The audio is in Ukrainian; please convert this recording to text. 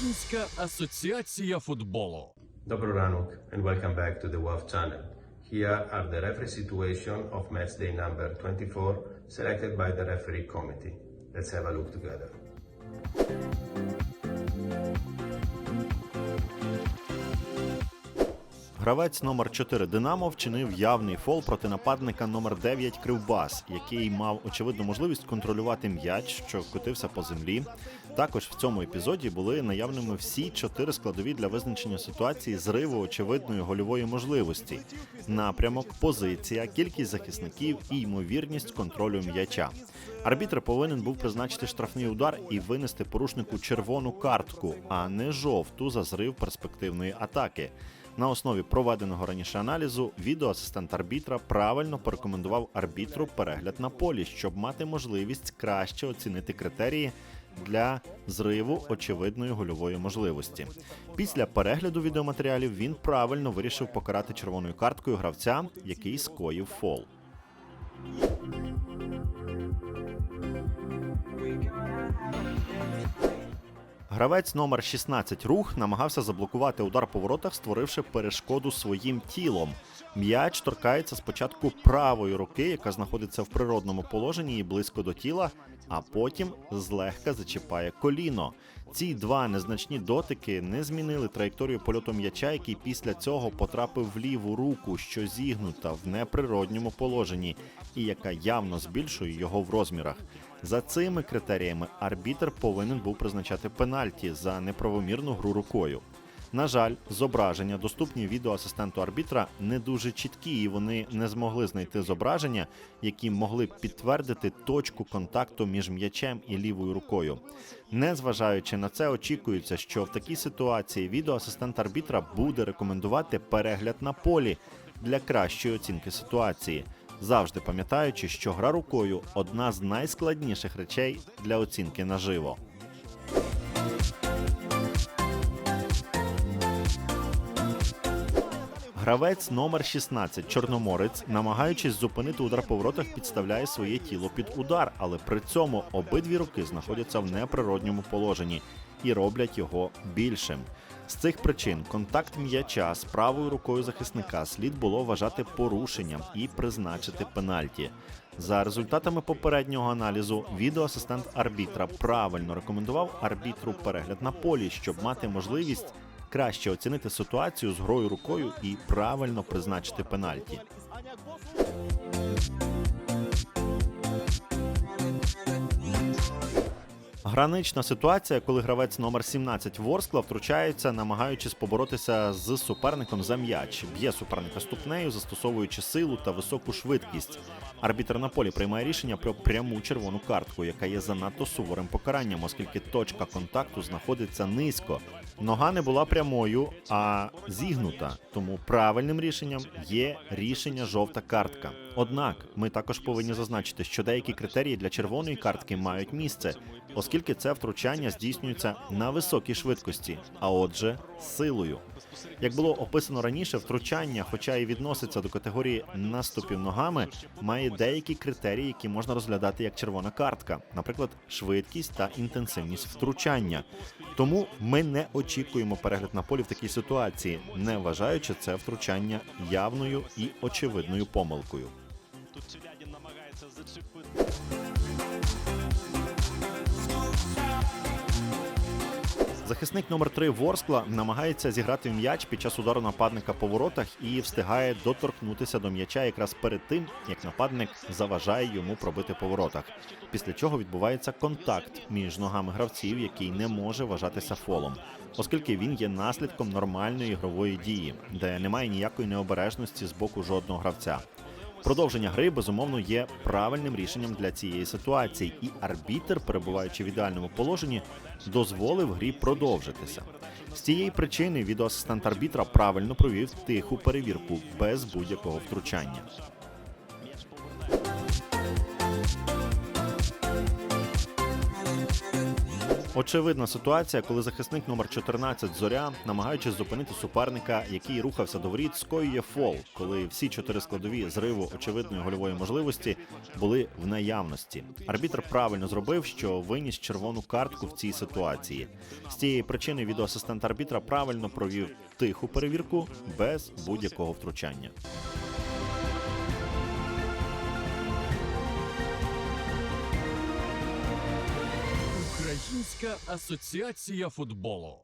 Українська асоціація футболу. Добрий ранок and welcome back to the WAF channel. Here are the referee situation of match day number 24 selected by the referee committee. Let's have a look together. Гравець номер 4 Динамо вчинив явний фол проти нападника номер 9 Кривбас, який мав очевидну можливість контролювати м'яч, що котився по землі. Також в цьому епізоді були наявними всі чотири складові для визначення ситуації зриву очевидної гольової можливості: напрямок, позиція, кількість захисників і ймовірність контролю м'яча. Арбітр повинен був призначити штрафний удар і винести порушнику червону картку, а не жовту за зрив перспективної атаки. На основі проведеного раніше аналізу відеоасистент арбітра правильно порекомендував арбітру перегляд на полі, щоб мати можливість краще оцінити критерії для зриву очевидної гольової можливості. Після перегляду відеоматеріалів він правильно вирішив покарати червоною карткою гравця, який скоїв фол. Гравець номер 16 рух намагався заблокувати удар по воротах, створивши перешкоду своїм тілом. М'яч торкається спочатку правої руки, яка знаходиться в природному положенні і близько до тіла, а потім злегка зачіпає коліно. Ці два незначні дотики не змінили траєкторію польоту м'яча, який після цього потрапив в ліву руку, що зігнута в неприродньому положенні, і яка явно збільшує його в розмірах. За цими критеріями арбітр повинен був призначати пенальті за неправомірну гру рукою. На жаль, зображення, доступні відеоасистенту арбітра, не дуже чіткі, і вони не змогли знайти зображення, які могли б підтвердити точку контакту між м'ячем і лівою рукою. Незважаючи на це, очікується, що в такій ситуації відеоасистент арбітра буде рекомендувати перегляд на полі для кращої оцінки ситуації, завжди пам'ятаючи, що гра рукою одна з найскладніших речей для оцінки наживо. Гравець номер 16 Чорноморець, намагаючись зупинити удар по воротах, підставляє своє тіло під удар, але при цьому обидві руки знаходяться в неприродньому положенні і роблять його більшим. З цих причин контакт м'яча з правою рукою захисника слід було вважати порушенням і призначити пенальті. За результатами попереднього аналізу, відеоасистент арбітра правильно рекомендував арбітру перегляд на полі, щоб мати можливість краще оцінити ситуацію з грою рукою і правильно призначити пенальті. Гранична ситуація, коли гравець номер 17 Ворскла втручається, намагаючись поборотися з суперником за м'яч, б'є суперника ступнею, застосовуючи силу та високу швидкість. Арбітр на полі приймає рішення про пряму червону картку, яка є занадто суворим покаранням, оскільки точка контакту знаходиться низько. Нога не була прямою, а зігнута. Тому правильним рішенням є рішення жовта картка. Однак ми також повинні зазначити, що деякі критерії для червоної картки мають місце, оскільки це втручання здійснюється на високій швидкості, а отже, силою. Як було описано раніше, втручання, хоча і відноситься до категорії наступів ногами, має деякі критерії, які можна розглядати як червона картка, наприклад, швидкість та інтенсивність втручання. Тому ми не очікуємо перегляд на полі в такій ситуації, не вважаючи це втручання явною і очевидною помилкою. Тут Челядін намагається зачепити. Захисник номер 3 Ворскла намагається зіграти в м'яч під час удару нападника по воротах і встигає доторкнутися до м'яча якраз перед тим, як нападник заважає йому пробити по воротах. Після чого відбувається контакт між ногами гравців, який не може вважатися фолом, оскільки він є наслідком нормальної ігрової дії, де немає ніякої необережності з боку жодного гравця. Продовження гри безумовно є правильним рішенням для цієї ситуації, і арбітер, перебуваючи в ідеальному положенні, дозволив грі продовжитися. З цієї причини відеоасистент арбітра правильно провів тиху перевірку без будь-якого втручання. Очевидна ситуація, коли захисник номер 14 зоря, намагаючись зупинити суперника, який рухався до воріт, скоює фол, коли всі чотири складові зриву очевидної гольової можливості були в наявності. Арбітр правильно зробив, що виніс червону картку в цій ситуації. З цієї причини відеоасистент арбітра правильно провів тиху перевірку без будь-якого втручання. Українська асоціація футболу.